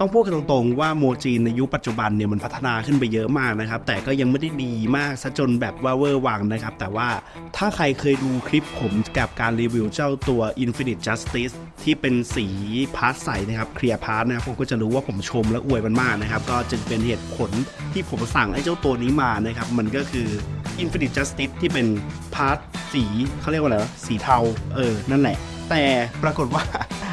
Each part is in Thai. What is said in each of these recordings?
ต้องพูดกันตรงๆว่าโมจีนในยุคปัจจุบันเนี่ยมันพัฒนาขึ้นไปเยอะมากนะครับ แต่ก็ยังไม่ได้ดีมากซะจนแบบว่าเวอร์วังนะครับ แต่ว่าถ้าใครเคยดูคลิปผมกับการรีวิวเจ้าตัว Infinite Justice ที่เป็นสีพาร์ทใสนะครับเคลียร์พาร์ทนะครับผมก็จะรู้ว่าผมชมและอวยมันมากนะครับ ก็จึงเป็นเหตุผลที่ผมสั่งไอ้เจ้าตัวนี้มานะครับ มันก็คือ Infinite Justice ที่เป็นพาร์ทสีเขาเรียกว่าอะไรวะสีเทาเออนั่นแหละ แต่ปรากฏว่า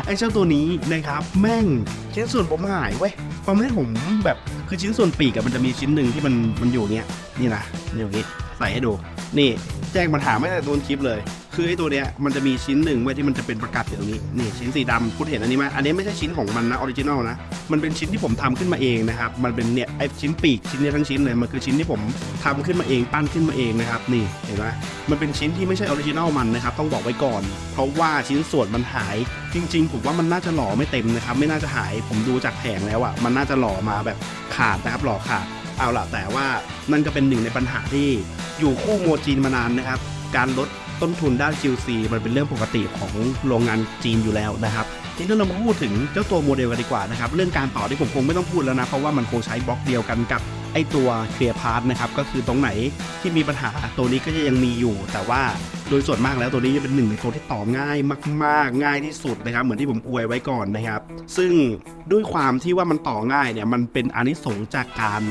ไอ้เจ้าตัวนี้นะครับแม่งชิ้นส่วนผมหายเว้ยความให้ผมแบบคือชิ้นส่วนปีกอะมันจะมีชิ้นหนึ่งที่มันมันอยู่เนี้ยนี่นะอยู่อย่างนี้ใส่ให้ดู นี่แจ้งปัญหาไม่ได้โดนคลิปเลย คือไอ้ตัวเนี้ยมันจะมีชิ้นหนึ่งไว้ยที่มันจะเป็นประกัดอยู่ตรงนี้นี่ชิ้นสีดำคุณเห็นอันนี้ไหมอันนี้ไม่ใช่ชิ้นของมันนะออริจินอลนะมันเป็นชิ้นที่ผมทำขึ้นมาเองนะครับมันเป็นเนี่ยไอ้ชิ้นปีกชิ้นเนี้ยทั้งชิ้นเลยมันคือชิ้นที่ผมทำขึ้นมาเองปั้นขึ้นมาเองนะครับนี่เห็นไหมมันเป็นชิ้นที่ไม่ใช่ออริจินอลมันนะครับต้องบอกไว้ก่อน เพราะว่าชิ้นส่วนมันหาย จริง ๆ ผมว่ามันน่าจะหล่อไม่เต็มนะครับไม่น่าจะหายผมดูจากแผงแล้วอะมันน่าจะหล่อมาแบบขาดนะครับหล่อขาด เอาล่ะแต่ว่านั่นก็เป็นหนึ่งในปัญหาที่อยู่คู่โมจีนมานานนะครับ การลด ต้นทุนด้าน QC มันเป็นเรื่องปกติของโรงงานจีนอยู่แล้วนะครับทีนี้เรามาพูดถึงเจ้าตัวโมเดลกันดีกว่านะครับ เรื่องการต่อที่ผมคงไม่ต้องพูดแล้วนะ เพราะว่ามันคงใช้บล็อกเดียวกันกับไอตัวเคลียร์พาร์ทนะครับ ก็คือตรงไหนที่มีปัญหาตัวนี้ก็จะยังมีอยู่ แต่ว่าโดยส่วนมากแล้วตัวนี้จะเป็นหนึ่งในตัวที่ต่อง่ายมาก ๆ ง่ายที่สุดนะครับ เหมือนที่ผมอวยไว้ก่อนนะครับ ซึ่งด้วยความที่ว่ามันต่อง่ายเนี่ยมันเป็นอนิสงส์จากการ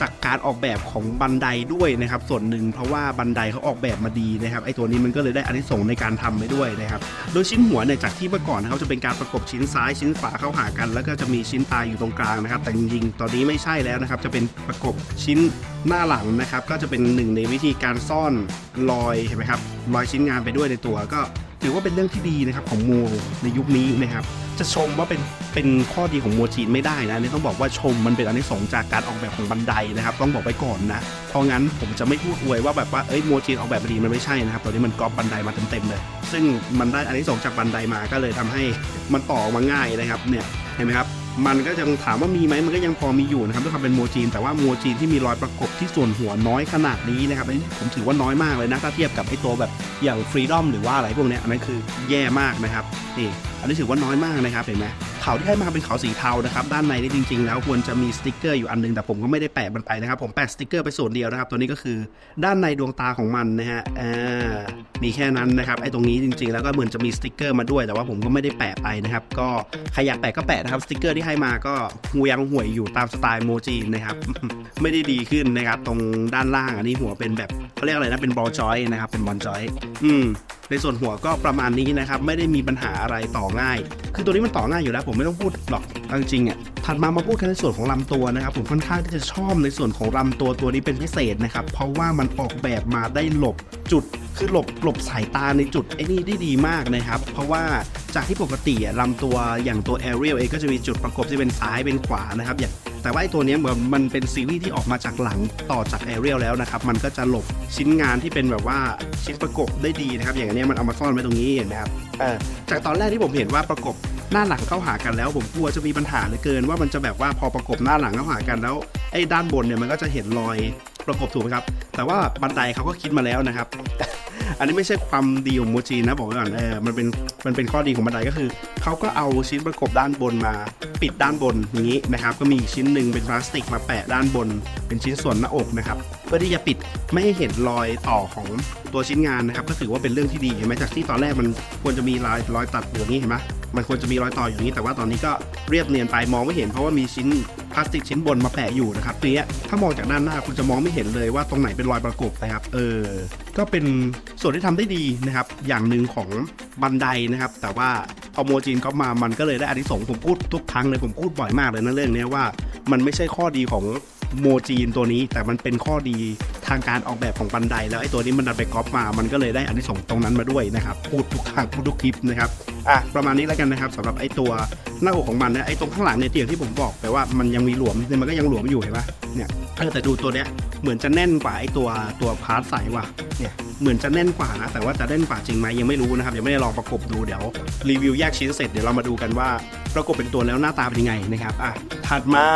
จากการออกแบบของบันไดด้วยนะครับ ส่วนหนึ่งเพราะว่าบันไดเขาออกแบบมาดีนะครับไอตัวนี้มันก็เลยได้อนิสงส์ในการทำไปด้วยนะครับ โดยชิ้นหัวเนี่ยจากที่เมื่อก่อนนะครับจะเป็นการประกบชิ้นซ้ายชิ้นขวาเข้าหากัน แล้วก็จะมีชิ้นตายอยู่ตรงกลางนะครับ แต่จริงๆตอนนี้ไม่ใช่แล้วนะครับ จะเป็นประกบชิ้นหน้าหลังนะครับ ก็จะเป็นหนึ่งในวิธีการซ่อนรอยเห็นไหมครับรอยชิ้นงานไปด้วยในตัว ก็ถือว่าเป็นเรื่องที่ดีนะครับของโมในยุคนี้นะครับจะชมว่าเป็นเป็นข้อดีของโมจีนไม่ได้นะนี่ต้องบอกว่าชมมันเป็นอันที่สงจากการออกแบบของบันไดนะครับ ต้องบอกไว้ก่อนนะ เพราะงั้นผมจะไม่พูดอวยว่าแบบว่าเอ้ยโมจีนออกแบบดีมันไม่ใช่นะครับตอนนี้มันกรอบบันไดมาเต็มๆเลย ซึ่งมันได้อันที่สงจากบันไดมาก็เลยทำให้มันต่อมาง่ายนะครับเนี่ยเห็นไหมครับ มันก็จะถามว่ามีไหมมันก็ยังพอมีอยู่นะครับด้วยความเป็นโมจีน แต่ว่าโมจีนที่มีรอยประกบที่ส่วนหัวน้อยขนาดนี้นะครับอันนี้ผมถือว่าน้อยมากเลยนะถ้าเทียบกับไอ้ตัวแบบอย่างฟรีดอมหรือว่าอะไรพวกนี้อันนั้นคือแย่มากนะครับนี่อันนี้ถือว่าน้อยมากนะครับเห็นไหม เขาที่ให้มาเป็นเขาสีเทานะครับด้านในนี่จริงๆ แล้วควรจะมีสติกเกอร์อยู่อันหนึงแต่ผมก็ไม่ได้แปะมันไปนะครับ ผมแปะสติกเกอร์ไปส่วนเดียวนะครับ ตัวนี้ก็คือด้านในดวงตาของมันนะฮะอ่ามีแค่นั้นนะครับไอ้ตรงนี้จริงๆ แล้วก็เหมือนจะมีสติกเกอร์มาด้วยแต่ว่าผมก็ไม่ได้แปะไปนะครับก็ใครอยากแปะก็แปะนะครับสติกเกอร์ที่ให้มาก็งูยังห่วยอยู่ตามสไตล์โมจีนนะครับไม่ได้ดีขึ้นนะครับตรงด้านล่างอันนี้หัวเป็นแบบเขาเรียกอะไรนะเป็นบอลจอยนะครับเป็นบอลจอย อืม ในส่วนหัวก็ประมาณนี้นะครับ ไม่ได้มีปัญหาอะไรต่อง่าย คือตัวนี้มันต่อง่ายอยู่แล้ว ผมไม่ต้องพูดหรอกจริงๆอะถัดมามาพูดกันในส่วนของลำตัวนะครับ ผมค่อนข้างที่จะชอบในส่วนของลำตัวตัวนี้เป็นพิเศษนะครับ เพราะว่ามันออกแบบมาได้หลบจุดคือหลบหลบสายตาในจุดไอ้นี่ได้ดีมากนะครับ เพราะว่าจากที่ปกติลำตัวอย่างตัว a อ r i e l เองก็จะมีจุดประกบที่เป็นซ้ายเป็นขวานะครับอย่างแต่ว่าไอ้ตัวนี้เหมือนมันเป็นซีรีส์ที่ออกมาจากหลังต่อจาก a อ r i e l แล้วนะครับ มันก็จะหลบชิ้นงานที่เป็นแบบว่าชิ้นประกบได้ดีนะครับ อย่างอันเนี้ยมันเอามาซ่อนไว้ตรงนี้เห็นไหมครับเออจากตอนแรกที่ผมเห็นว่าประกบหน้าหลังเข้าหากันแล้ว ผมกลัวจะมีปัญหาเหลือเกิน ว่ามันจะแบบว่าพอประกบหน้าหลังเข้าหากันแล้วไอ้ด้านบนเนี่ยมันก็จะเห็นรอยประกบถูกไหมครับ แต่ว่าบันไดเขาก็คิดมาแล้วนะครับ อันนี้ไม่ใช่ความดีของโมจีนะบอกไว้ก่อนเออมันเป็นมันเป็นข้อดีของบันไดก็คือเขาก็เอาชิ้นประกบด้านบนมา ปิดด้านบนอย่างนี้นะครับก็มีชิ้นหนึ่งเป็นพลาสติกมาแปะด้านบน เป็นชิ้นส่วนหน้าอกนะครับเพื่อที่จะปิดไม่ให้เห็นรอยต่อของตัวชิ้นงานนะครับ ก็ถือว่าเป็นเรื่องที่ดีเห็นไหมจากที่ตอนแรกมันควรจะมีรอยรอยตัดอย่างนี้เห็นไหมมันควรจะมีรอยต่ออย่างนี้ แต่ว่าตอนนี้ก็เรียบเนียนไปมองไม่เห็นเพราะว่ามีชิ้น พลาสติกชิ้นบนมาแปะอยู่นะครับทีเนี้ยถ้ามองจากด้านหน้าคุณจะมองไม่เห็นเลยว่าตรงไหนเป็นรอยประกบนะครับเออก็เป็นส่วนที่ทำได้ดีนะครับ อย่างหนึ่งของบันไดนะครับ แต่ว่าพอโมจินก็มามันก็เลยได้อานิสงส์ผมพูดทุกครั้งเลยผมพูดบ่อยมากเลยนะเรื่องนี้ว่ามันไม่ใช่ข้อดีของโมจีนตัวนี้แต่มันเป็นข้อดีทางการออกแบบของบันไดแล้วไอ้ตัวนี้มันดันไปก๊อปมา มันก็เลยได้อานิสงส์ตรงนั้นมาด้วยนะครับ พูดทุกครั้งพูดทุกคลิปนะครับ อะประมาณนี้แล้วกันนะครับสำหรับไอ้ตัวหน้าอกของมันนะไอ้ตรงข้างหลังเนี่ยที่อย่างที่ผมบอกไปว่ามันยังมีหลวมเนี่ยมันก็ยังหลวมอยู่เห็นปะเนี่ยเออแต่ดูตัวเนี้ยเหมือนจะแน่นกว่าไอ้ตัวตัวพาร์ทใสว่ะเนี่ยเหมือนจะแน่นกว่านะแต่ว่าจะแน่นกว่าจริงไหมยังไม่รู้นะครับยังไม่ได้ลองประกบดูเดี๋ยวรีวิวแยกชิ้นเสร็จเดี๋ยวเรามาดูกันว่าประกบเป็นตัวแล้วหน้าตาเป็นยังไงนะครับอะถัดมา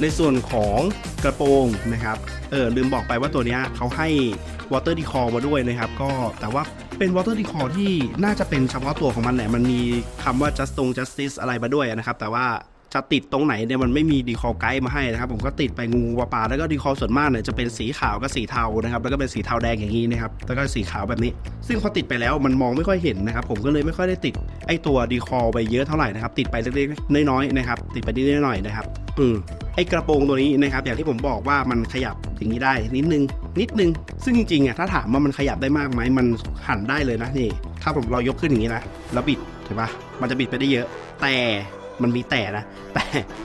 ในส่วนของกระโปรงนะครับเออลืมบอกไปว่าตัวเนี้ยเขาให้ water decor มาด้วยนะครับก็แต่ว่า เป็น water decor ที่น่าจะเป็นเฉพาะตัวของมันแหละมันมีคำว่า just ตรง justice อะไรมาด้วยนะครับ แต่ว่า จะติดตรงไหนเนี่ยมันไม่มีดีคอไกด์มาให้นะครับผมก็ติดไปงูปลาปลาแล้วก็ดีคอส่วนมากเนี่ยจะเป็นสีขาวกับสีเทานะครับแล้วก็เป็นสีเทาแดงอย่างนี้นะครับแล้วก็สีขาวแบบนี้ ซึ่งพอติดไปแล้วมันมองไม่ค่อยเห็นนะครับผมก็เลยไม่ค่อยได้ติดไอตัวดีคอไปเยอะเท่าไหร่นะครับติดไปเล็กๆน้อยๆนะครับติดไปนิดๆหน่อยๆนะครับอืมไอกระโปรงตัวนี้นะครับอย่างที่ผมบอกว่ามันขยับอย่างนี้ได้นิดนึงนิดนึง ซึ่งจริงๆอะถ้าถามว่ามันขยับได้มากไหมมันหันได้เลยนะนี่ถ้าผมเรายกขึ้นอย่างนี้นะแล้วบิดเห็นปะมันจะบิดไปได้เยอะ แต่ มันมีแต่นะ แต่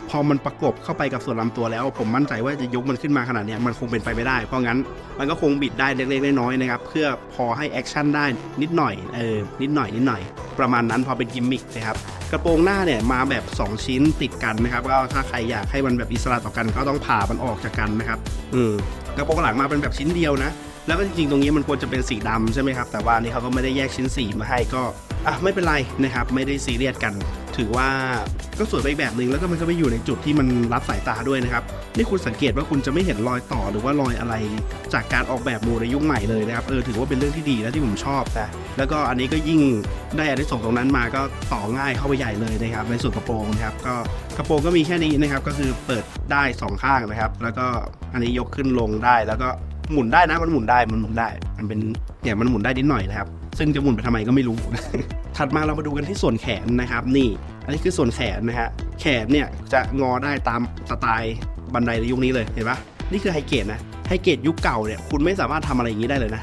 พอมันประกบเข้าไปกับส่วนลำตัวแล้ว ผมมั่นใจว่าจะยกมันขึ้นมาขนาดนี้มันคงเป็นไปไม่ได้ เพราะงั้นมันก็คงบิดได้เล็กๆน้อยๆนะครับ เพื่อพอให้แอคชั่นได้นิดหน่อยเออนิดหน่อยนิดหน่อย ประมาณนั้นพอเป็นกิมมิคนะครับกระโปรงหน้าเนี่ยมาแบบ 2 ชิ้นติดกันนะครับก็ถ้าใครอยากให้มันแบบอิสระต่อกันก็ต้องผ่ามันออกจากกันนะครับอืมกระโปรงหลังมาเป็นแบบชิ้นเดียวนะแล้วก็จริงๆตรงนี้มันควรจะเป็นสีดำใช่ไหมครับแต่ว่านี่เขาก็ไม่ได้แยกชิ้นสีมาให้ก็ อะไม่เป็นไรนะครับไม่ได้ซีเรียสกัน ถือว่าก็สวยไปแบบหนึ่งแล้วก็มันก็ไม่อยู่ในจุดที่มันรับสายตาด้วยนะครับนี่คุณสังเกตว่าคุณจะไม่เห็นรอยต่อหรือว่ารอยอะไรจากการออกแบบโมในยุคใหม่เลยนะครับเออถือว่าเป็นเรื่องที่ดีและที่ผมชอบนะแล้วก็อันนี้ก็ยิ่งได้อันที่ส่งตรงนั้นมาก็ต่อง่ายเข้าไปใหญ่เลยนะครับในส่วนกระโปรงนะครับก็กระโปรงก็มีแค่นี้นะครับก็คือเปิดได้สองข้างนะครับ แล้วก็อันนี้ยกขึ้นลงได้ แล้วก็หมุนได้นะมันหมุนได้มันหมุนได้ มันเป็นเนี่ยมันหมุนได้นิดหน่อยนะครับ ซึ่งจะหมุนไปทำไมก็ไม่รู้ ถัดมาเรามาดูกันที่ส่วนแขนนะครับ นี่ อันนี้คือส่วนแขนนะฮะ แขนเนี่ยจะงอได้ตามสไตล์บันไดในยุคนี้เลยเห็นปะนี่คือไฮเกตนะไฮเกตยุคเก่าเนี่ยคุณไม่สามารถทำอะไรอย่างนี้ได้เลยนะ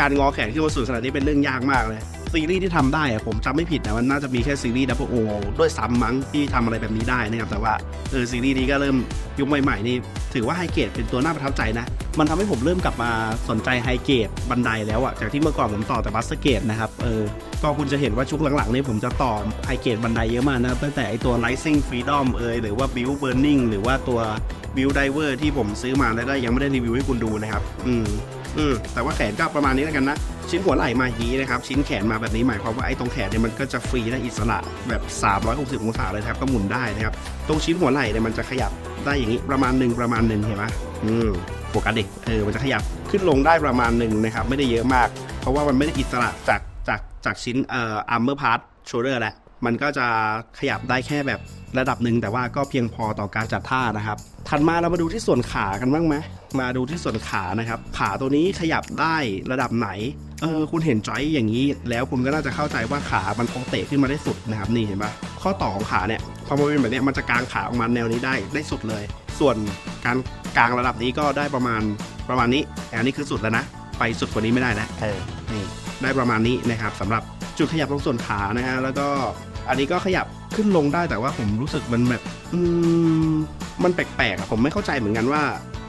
การงอแขนขึ้นมาสู่ขนาดนี้เป็นเรื่องยากมากเลย ซีรีส์ที่ทำได้อะผมจำไม่ผิดนะมันน่าจะมีแค่ซีรีส์ดับเบิลโอด้วยซ้ำมั้งที่ทำอะไรแบบนี้ได้นะครับแต่ว่าเออซีรีส์นี้ก็เริ่มยุคใหม่ๆนี่ถือว่าไฮเกตเป็นตัวน่าประทับใจนะ มันทำให้ผมเริ่มกลับมาสนใจไฮเกตบันไดแล้วอะจากที่เมื่อก่อนผมต่อแต่บัสเกตนะครับเออก็คุณจะเห็นว่าช่วงหลังๆนี่ผมจะต่อไฮเกตบันไดเยอะมากนะตั้งแต่ไอตัว Rising Freedom เอยหรือว่า Build Burning หรือว่าตัว Build Diver ที่ผมซื้อมาแล้วก็ยังไม่ได้รีวิวให้คุณดูนะครับอืม อืมแต่ว่าแขนก็ประมาณนี้แล้วกันนะ ชิ้นหัวไหล่มาอย่างนี้นะครับ ชิ้นแขนมาแบบนี้หมายความว่าไอ้ตรงแขนเนี่ยมันก็จะฟรีและอิสระแบบ 360 องศาเลยครับก็หมุนได้นะครับ ตรงชิ้นหัวไหล่เนี่ยมันจะขยับได้อย่างนี้ประมาณหนึ่งประมาณหนึ่งเห็นไหมอืมโฟกัสดิเออมันจะขยับขึ้นลงได้ประมาณหนึ่งนะครับไม่ได้เยอะมาก เพราะว่ามันไม่ได้อิสระจากจากจากชิ้นเอ่อ armor part shoulder แหละ มันก็จะขยับได้แค่แบบระดับหนึ่งแต่ว่าก็เพียงพอต่อการจัดท่านะครับ ถัดมาเรามาดูที่ส่วนขากันบ้างไหมมาดูที่ส่วนขานะครับ ขาตัวนี้ขยับได้ระดับไหนเออคุณเห็นจอยอย่างนี้ แล้วคุณก็น่าจะเข้าใจว่าขามันคงเตะขึ้นมาได้สุดนะครับนี่เห็นปะข้อต่อของขาเนี่ยพอมาเป็นแบบเนี้ยมันจะกางขาออกมาแนวนี้ได้ได้สุดเลย ส่วนการกางระดับนี้ก็ได้ประมาณประมาณนี้แต่อันนี้คือสุดแล้วนะ ไปสุดกว่านี้ไม่ได้แล้วเออนี่ได้ประมาณนี้นะครับสำหรับจุดขยับตรงส่วนขานะฮะแล้วก็ อันนี้ก็ขยับขึ้นลงได้แต่ว่าผมรู้สึกมันแบบอืมมันแปลกๆอะผมไม่เข้าใจเหมือนกันว่า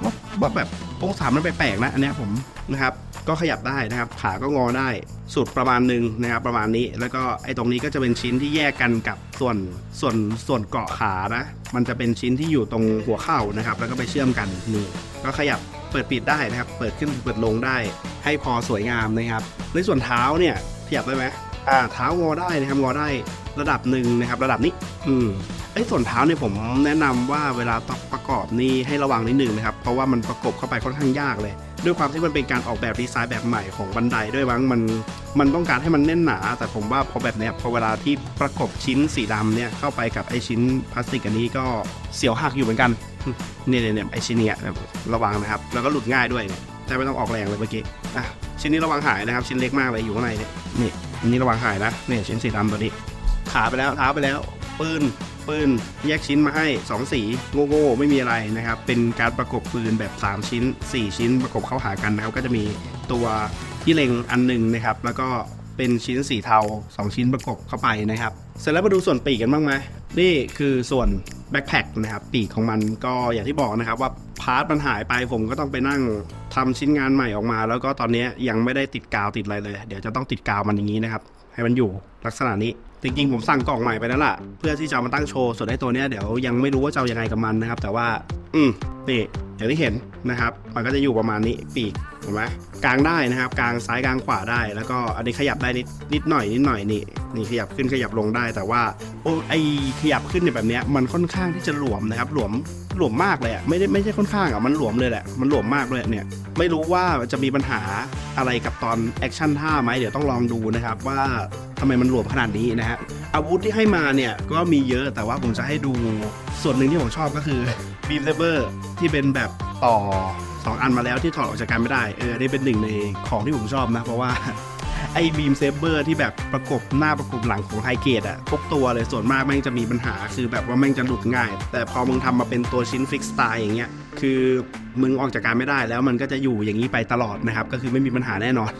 ว่าว่าแบบองศามันแปลกๆนะ อันเนี้ยผมนะครับ ก็ขยับได้นะครับ ขาก็งอได้สุดประมาณหนึ่งนะครับ ประมาณนี้แล้วก็ไอ้ตรงนี้ก็จะเป็นชิ้นที่แยกกันกับส่วนส่วนส่วนเกาะขานะมันจะเป็นชิ้นที่อยู่ตรงหัวเข่านะครับ แล้วก็ไปเชื่อมกันนี่ก็ขยับเปิดปิดได้นะครับ เปิดขึ้นเปิดลงได้ ให้พอสวยงามนะครับ ในส่วนเท้าเนี่ยขยับได้ไหมอ่าเท้างอได้นะครับงอได้ ระดับหนึ่งนะครับ ระดับนี้ อืมไอ้ส่วนเท้าเนี่ยผมแนะนำว่าเวลาประกอบนี่ให้ระวังนิดนึงนะครับ เพราะว่ามันประกบเข้าไปค่อนข้างยากเลย ด้วยความที่มันเป็นการออกแบบดีไซน์แบบใหม่ของบันไดด้วยมั้งมันมันต้องการให้มันแน่นหนา แต่ผมว่าพอแบบเนี้ยพอเวลาที่ประกบชิ้นสีดำเนี่ยเข้าไปกับไอชิ้นพลาสติกอันนี้ก็เสียวหักอยู่เหมือนกันเนี่ยเนี่ยไอชิ้นเนี้ยระวังนะครับ แล้วก็หลุดง่ายด้วยเนี่ยแต่ไม่ต้องออกแรงเลยเมื่อกี้อะชิ้นนี้ระวังหายนะครับ ชิ้นเล็กมากเลยอยู่ข้างในเนี่ยนี่อันนี้ระวังหายนะเนี่ยชิ้นสีดำตัวนี้ ขาไปแล้วเท้าไปแล้ว ปืนปืนแยกชิ้นมาให้ 2 สีโง่ๆไม่มีอะไรนะครับ เป็นการประกบปืนแบบ 3 ชิ้น 4 ชิ้นประกบเข้าหากันนะครับ ก็จะมีตัวที่เล็งอันหนึ่งนะครับ แล้วก็เป็นชิ้นสีเทา 2 ชิ้นประกบเข้าไปนะครับ เสร็จแล้วมาดูส่วนปีกกันบ้างไหมนี่คือส่วนแบ็คแพคนะครับ ปีกของมันก็อย่างที่บอกนะครับว่าพาร์ทมันหายไปผมก็ต้องไปนั่งทำชิ้นงานใหม่ออกมา แล้วก็ตอนนี้ยังไม่ได้ติดกาวติดอะไรเลย เดี๋ยวจะต้องติดกาวมันอย่างนี้นะครับ ให้มันอยู่ลักษณะนี้ จริงๆผมสั่งกล่องใหม่ไปแล้วล่ะ เพื่อที่จะมาตั้งโชว์ส่วนไอ้ตัวเนี้ยเดี๋ยวยังไม่รู้ว่าจะเอายังไงกับมันนะครับ แต่ว่า อืมนี่ อย่างที่เห็นนะครับ มันก็จะอยู่ประมาณนี้ปีกเห็นไหมกลางได้นะครับ กลางซ้ายกลางขวาได้ แล้วก็อันนี้ขยับได้นิดนิดหน่อยนิดหน่อยนี่นี่ขยับขึ้นขยับลงได้ แต่ว่าโอ้ไอขยับขึ้นเนี่ยแบบเนี้ยมันค่อนข้างที่จะหลวมนะครับหลวมหลวมมากเลยอะไม่ได้ไม่ใช่ค่อนข้างอะมันหลวมเลยแหละมันหลวมมากเลยเนี่ยไม่รู้ว่าจะมีปัญหาอะไรกับตอนแอคชั่นท่าไหมเดี๋ยวต้องลองดูนะครับว่าทำไมมันหลวมขนาดนี้นะฮะอาวุธที่ให้มาเนี่ยก็มีเยอะแต่ว่าผมจะให้ดูส่วนหนึ่งที่ผมชอบก็คือ บีมเซเบอร์ที่เป็นแบบต่อสองอันมาแล้วที่ถอดออกจากกันไม่ได้ เออนี่เป็นหนึ่งในของที่ผมชอบนะ เพราะว่าไอ้บีมเซเบอร์ที่แบบประกบหน้าประกบหลังของไฮเกตอะทุกตัวเลยส่วนมากแม่งจะมีปัญหาคือแบบว่าแม่งจะหลุดง่าย แต่พอมึงทำมาเป็นตัวชิ้นฟิกสไตล์อย่างเงี้ยคือมึงออกจากการไม่ได้แล้วมันก็จะอยู่อย่างนี้ไปตลอดนะครับ ก็คือไม่มีปัญหาแน่นอน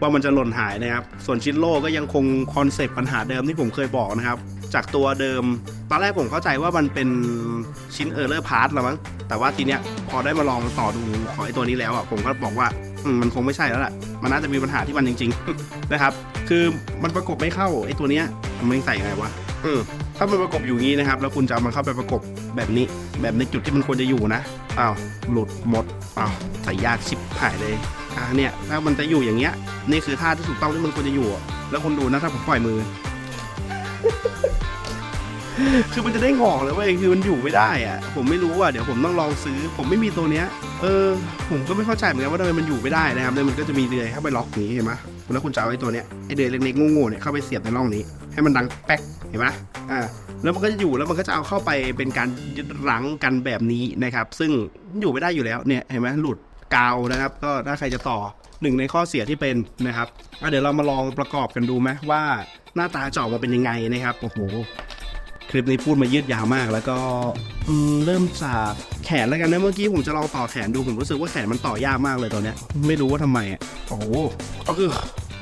ว่ามันจะหล่นหายนะครับ ส่วนชิ้นโล่ก็ยังคงคอนเซปต์ปัญหาเดิมที่ผมเคยบอกนะครับ จากตัวเดิม ตอนแรกผมเข้าใจว่ามันเป็นชิ้นเออร์เลอร์พาร์ทละมั้งแต่ว่าทีเนี้ยพอได้มาลองต่อดูของไอ้ตัวนี้แล้วอะผมก็บอกว่ามมันคงไม่ใช่แล้วล่ะ มันน่าจะมีปัญหาที่มันจริง ๆ นะครับ คือมันประกบไม่เข้าไอ้ตัวเนี้ยมันใส่ไงวะอืมถ้ามันประกบอยู่งี้นะครับ แล้วคุณจะเอามันเข้าไปประกบแบบนี้ แบบในจุดที่มันควรจะอยู่นะอ้าวหลุดหมดอ้าวใส่ยากชิบหายเลยอะเนี่ยถ้ามันจะอยู่อย่างเงี้ยนี่คือท่าที่ถูกต้องที่มันควรจะอยู่อะแล้วคุณดูนะถ้าผมปล่อยมือ คือมันจะได้งอกเลยเว้ยคือมันอยู่ไม่ได้อะผมไม่รู้อะเดี๋ยวผมต้องลองซื้อ ผมไม่มีตัวเนี้ย เออ ผมก็ไม่เข้าใจเหมือนกันว่าทำไมมันอยู่ไม่ได้นะครับแล้วมันก็จะมีเดือยเข้าไปล็อกนี้เห็นไหมแล้วคุณจะเอาไอ้ตัวเนี้ยไอ้เดือยเล็กๆโง่ๆเนี่ยเข้าไปเสียบในร่องนี้ ให้มันดังแป๊กเห็นไหมอ่าแล้วมันก็จะอยู่แล้วมันก็จะเอาเข้าไปเป็นการยึดรั้งกันแบบนี้นะครับ ซึ่งอยู่ไม่ได้อยู่แล้วเนี่ยเห็นไหมหลุดกาวนะครับ ก็ถ้าใครจะต่อหนึ่งในข้อเสียที่เป็นนะครับอะเดี๋ยวเรามาลองประกอบกันดูไหมว่า หน้าตาจะออกมาเป็นยังไงนะครับโอ้โหคลิปนี้พูดมายืดยาวมาก แล้วก็อืมเริ่มจากแขนแล้วกันนะเมื่อกี้ผมจะลองต่อแขนดูผมรู้สึกว่าแขนมันต่อยากมากเลยตอนเนี้ย ไม่รู้ว่าทำไมอะโอ้โหก็คือ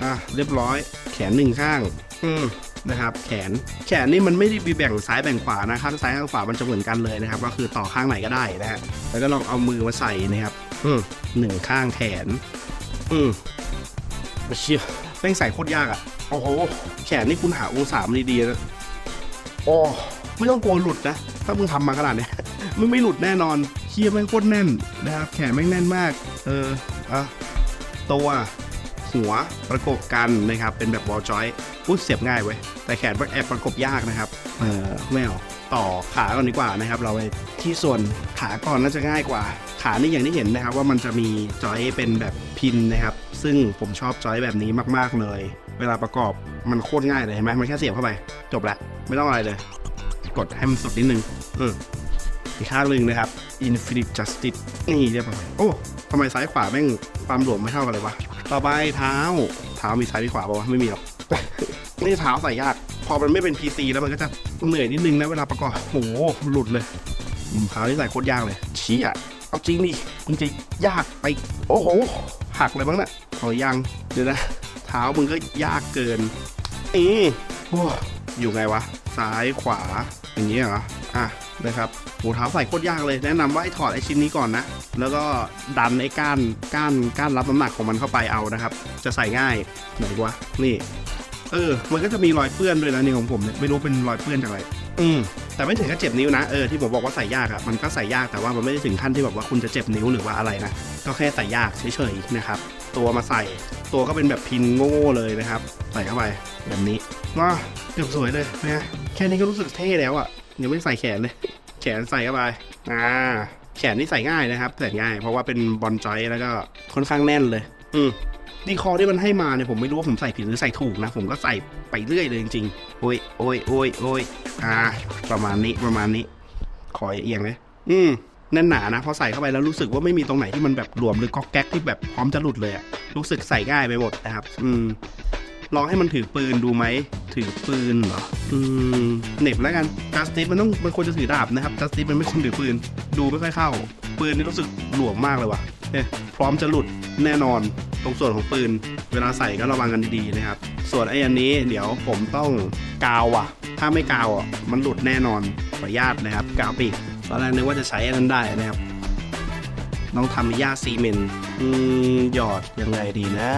อะเรียบร้อย แขนหนึ่งข้าง อืมนะครับแขนแขนนี่มันไม่ได้มีแบ่งซ้ายแบ่งขวานะข้างซ้ายข้างขวามันจะเหมือนกันเลยนะครับ ก็คือต่อข้างไหนก็ได้นะฮะแล้วก็ลองเอามือมาใส่นะครับอืมหนึ่งข้างแขน อืมเชี่ยแม่งใส่โคตรยากอะ โอ้โหแขนนี่คุณหาองศามันดีๆนะโอ้ไม่ต้องกลัวหลุดนะ ถ้ามึงทำมาขนาดเนี้ยมึงไม่หลุดแน่นอนเคียแม่งโคตรแน่นนะครับ แขนแม่งแน่นมาก เอออะตัวหัวประกบกันนะครับ เป็นแบบวอลจอยอุ้ยเสียบง่ายเว้ย แต่แขนแอบประกบยากนะครับ เออไม่เอาต่อขาก่อนดีกว่านะครับ เราไปที่ส่วนขาก่อนน่าจะง่ายกว่า ขานี่อย่างที่เห็นนะครับว่ามันจะมีจอยเป็นแบบพินนะครับ ซึ่งผมชอบจอยแบบนี้มาก ๆเลย เวลาประกอบมันโคตรง่ายเลยเห็นไหมมันแค่เสียบเข้าไป จบละไม่ต้องอะไรเลย กดให้มันสุดนิดนึงอืมอีกข้างหนึ่งนะครับ Infinite Justice นี่เรียบร้อยโอ้ทำไมซ้ายขวาแม่งความหลวมไม่เท่ากันเลยวะ ต่อไปเท้า เท้ามีซ้ายมีขวาป่าวะไม่มีหรอกนี่เท้าใส่ยาก พอมันไม่เป็น PC แล้วมันก็จะเหนื่อยนิดนึงนะเวลาประกอบโอ้โหหลุดเลยเท้าที่ใส่โคตรยากเลยเชี้อะเอาจริงดิมันจะยากไป โอ้โหหักเลยบ้างนะขอยังเดี๋ยวนะ ท้ามึงก็ยากเกินอือโอ้อยู่ไงวะ ซ้ายขวา อย่างนี้เหรอ อะนะครับหูเท้าใส่โคตรยากเลย แนะนำว่าไอ้ถอดไอ้ชิ้นนี้ก่อนนะ แล้วก็ดันไอ้ก้านก้านก้านรับน้ำหนักของมันเข้าไปเอานะครับ จะใส่ง่ายไหนวะนี่ เออ มันก็จะมีรอยเปื้อนด้วยนะนี่ของผมเนี่ยไม่รู้เป็นรอยเปื้อนจากอะไร อืมแต่ไม่ถึงกับเจ็บนิ้วนะเออที่ผมบอกว่าใส่ยากอะมันก็ใส่ยากแต่ว่ามันไม่ได้ถึงขั้นที่แบบว่าคุณจะเจ็บนิ้วหรือว่าอะไรนะก็แค่ใส่ยากเฉยๆนะครับ ตัวมาใส่ ตัวก็เป็นแบบพินโง่ๆเลยนะครับ ใส่เข้าไปแบบนี้ว้าเกือบสวยเลยนะแค่นี้ก็รู้สึกเท่แล้วอะ่ะยังไม่ใส่แขนเลย แขนใส่เข้าไปอ่าแขนนี่ใส่ง่ายนะครับใส่ง่าย เพราะว่าเป็นบอลจอยแล้วก็ค่อนข้างแน่นเลย อืมดีคอที่มันให้มาเนี่ยผมไม่รู้ว่าผมใส่ผิดหรือใส่ถูกนะ ผมก็ใส่ไปเรื่อยเลยจริงๆโอ้ยโอ้ยโอ้ยโอ้ยอ่า ประมาณนี้ประมาณนี้ ขอเอียงเลย อืม แน่นหนานะพอใส่เข้าไปแล้วรู้สึกว่าไม่มีตรงไหนที่มันแบบหลวมหรือก๊อกแก๊กที่แบบพร้อมจะหลุดเลยอะรู้สึกใส่ง่ายไปหมดนะครับ อืมลองให้มันถือปืนดูไหม ถือปืนเหรอ อืมเหน็บแล้วกันจัสติสมันต้องมันควรจะถือดาบนะครับจัสติสมันไม่ควรถือปืน ดูไม่ค่อยเข้า ปืนนี่รู้สึกหลวมมากเลยว่ะเนี่ยพร้อมจะหลุดแน่นอน ตรงส่วนของปืน เวลาใส่ก็ระวังกันดีๆนะครับ ส่วนไอ้อันนี้เดี๋ยวผมต้องกาวอะ ถ้าไม่กาวอะมันหลุดแน่นอนขออนุญาตนะครับ กาวปีก ตอนแรกนึกว่าจะใช้อันนั้นได้นะครับ ต้องทำยาซีเมนต์อืมหยอดยังไงดีนะ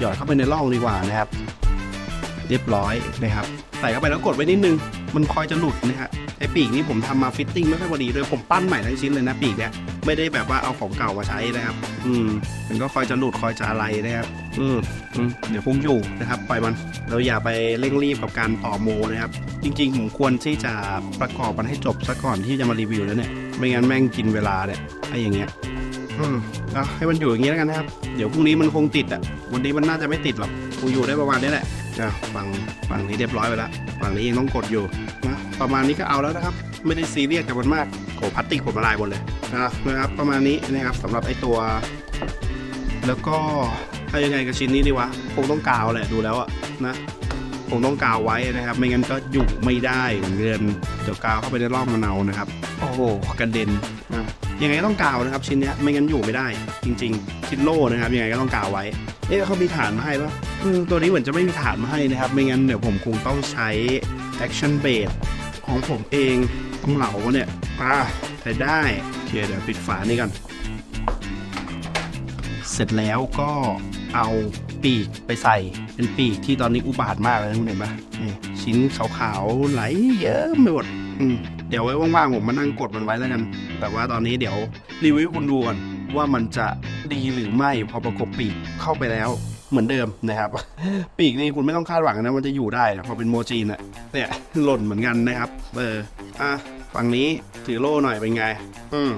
หยอดเข้าไปในร่องดีกว่านะครับ เรียบร้อยนะครับ ใส่เข้าไปแล้วกดไว้นิดนึง มันคอยจะหลุดนะฮะไอปีกนี่ผมทำมาฟิตติ้งไม่ค่อยพอดีด้วยผมปั้นใหม่ทั้งชิ้นเลยนะปีกเนี่ย ไม่ได้แบบว่าเอาของเก่ามาใช้นะครับ อืม มันก็คอยจะหลุดคอยจะอะไรนะครับอืมอืมเดี๋ยวคงอยู่นะครับปล่อยมัน เราอย่าไปเร่งรีบกับการต่อโมนะครับ จริงๆผมควรที่จะประกอบมันให้จบซะก่อนที่จะมารีวิวแล้วเนี่ย ไม่งั้นแม่งกินเวลาเนี่ยไอ้อย่างเงี้ยอืมเอาให้มันอยู่อย่างนี้แล้วกันนะครับ เดี๋ยวพรุ่งนี้มันคงติดอะ วันนี้มันน่าจะไม่ติดหรอกกูอยู่ได้ประมาณนี้แหละอะฝั่งฝั่งนี้เรียบร้อยไปแล้วฝั่งนี้ยังต้องกดอยู่นะประมาณนี้ก็เอาแล้วนะครับ ไม่ได้ซีเรียสกับมันมากโหพลาสติกผมละลายหมดเลยนะครับประมาณนี้นะครับสำหรับไอตัว แล้วก็ถ้ายังไงกับชิ้นนี้ดีวะคงต้องกาวแหละดูแล้วอะนะคงต้องกาวไว้นะครับ ไม่งั้นก็อยู่ไม่ได้เหมือนเดิมเดี๋ยวกาวเข้าไปในร่องมะนาวนะครับ โอ้โหกระเด็นนะยังไงก็ต้องกาวนะครับ ชิ้นนี้ไม่งั้นอยู่ไม่ได้ จริง ๆ ชิ้นโล่นะครับ ยังไงก็ต้องกาวไว้ เอ๊ะเขามีฐานมาให้ปะอืมตัวนี้เหมือนจะไม่มีฐานมาให้นะครับ ไม่งั้นเดี๋ยวผมคงต้องใช้ action base ของผมเอง ต้องเหลาเนี่ยอ่าใช้ได้โอเคเดี๋ยวปิดฝานี่ก่อนเสร็จแล้วก็เอาปีกไปใส่ เป็นปีกที่ตอนนี้อุบาทมากเลยนะคุณเห็นปะนี่ชิ้นขาวๆไหลเยอะไปหมดอืมเดี๋ยวไว้ว่างๆผมมานั่งกดมันไว้แล้วกัน แต่ว่าตอนนี้เดี๋ยวรีวิวคุณดูก่อนว่ามันจะดีหรือไม่พอประกบปีกเข้าไปแล้วเหมือนเดิมนะครับ ปีกนี่คุณไม่ต้องคาดหวังนะมันจะอยู่ได้นะพอเป็นโมจีนอะเนี่ยหล่นเหมือนกันนะครับ เออ อะฝั่งนี้ถือโล่หน่อยเป็นไง อืม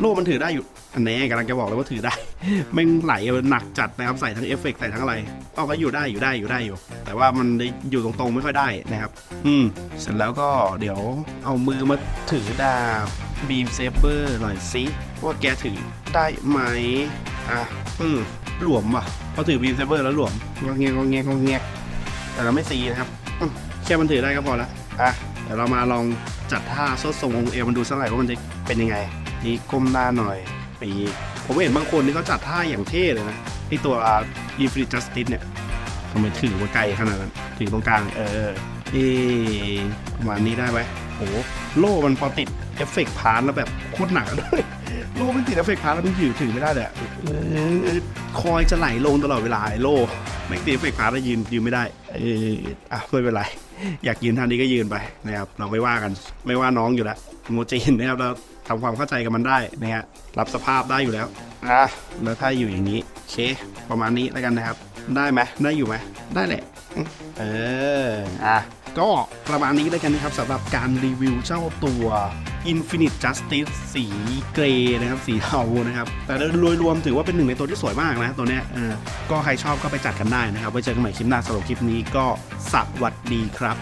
โล่มันถือได้อยู่อันนี้กำลังจะบอกเลยว่าถือได้แม่งไหลหนักจัดนะครับใส่ทั้งเอฟเฟกต์ใส่ทั้งอะไรเอาก็อยู่ได้อยู่ได้อยู่ได้อยู่ แต่ว่ามันอยู่ตรงๆไม่ค่อยได้นะครับ อืมเสร็จแล้วก็เดี๋ยวเอามือมาถือดาบบีมเซเบอร์หน่อยสิว่าแกถือได้ไหมอะอืมหลวมว่ะพอถือบีมเซเบอร์แล้วหลวมงอแงงอแงงอแงแต่เราไม่ซีนะครับแค่มันถือได้ก็พอละอะเดี๋ยวเรามาลอง จัดท่าสดทรงองค์เอวมันดูสักหน่อยว่ามันจะเป็นยังไงนี่ก้มหน้าหน่อยปีผมเห็นบางคนนี่เขาจัดท่าอย่างเท่เลยนะไอตัว Infinite Justice เนี่ยทำไมถือว่าไกลขนาดนั้นถือตรงกลางเออเอะประมาณนี้ได้ไหมโหโล่มันพอติดเอฟเฟกต์พาร์ทแล้วแบบโคตรหนักด้วยโล่มันติดเอฟเฟกต์พาร์ทแล้วมันถือถือไม่ได้เลยคอยจะไหลลงตลอดเวลาไอ้โล่ไม่ติดเอฟเฟกต์พาร์ทแล้วยืนยืนไม่ได้เอออะไม่เป็นไร อยากยืนท่านี้ก็ยืนไปนะครับเราไม่ว่ากันไม่ว่าน้องอยู่แล้วโมจีนนะครับเราทำความเข้าใจกับมันได้นะฮะรับสภาพได้อยู่แล้วนะแล้วถ้าอยู่อย่างนี้โอเคประมาณนี้แล้วกันนะครับ ได้ไหมได้อยู่ไหมได้แหละอืมเอออะก็ประมาณนี้แล้วกันนะครับสำหรับการรีวิวเจ้าตัว Infinite Justice สีเกรย์นะครับ สีเทานะครับ แต่โดยรวมถือว่าเป็นหนึ่งในตัวที่สวยมากนะ ตัวเนี้ยเออก็ใครชอบก็ไปจัดกันได้นะครับ ไว้เจอกันใหม่คลิปหน้าสำหรับคลิปนี้ก็สวัสดีครับ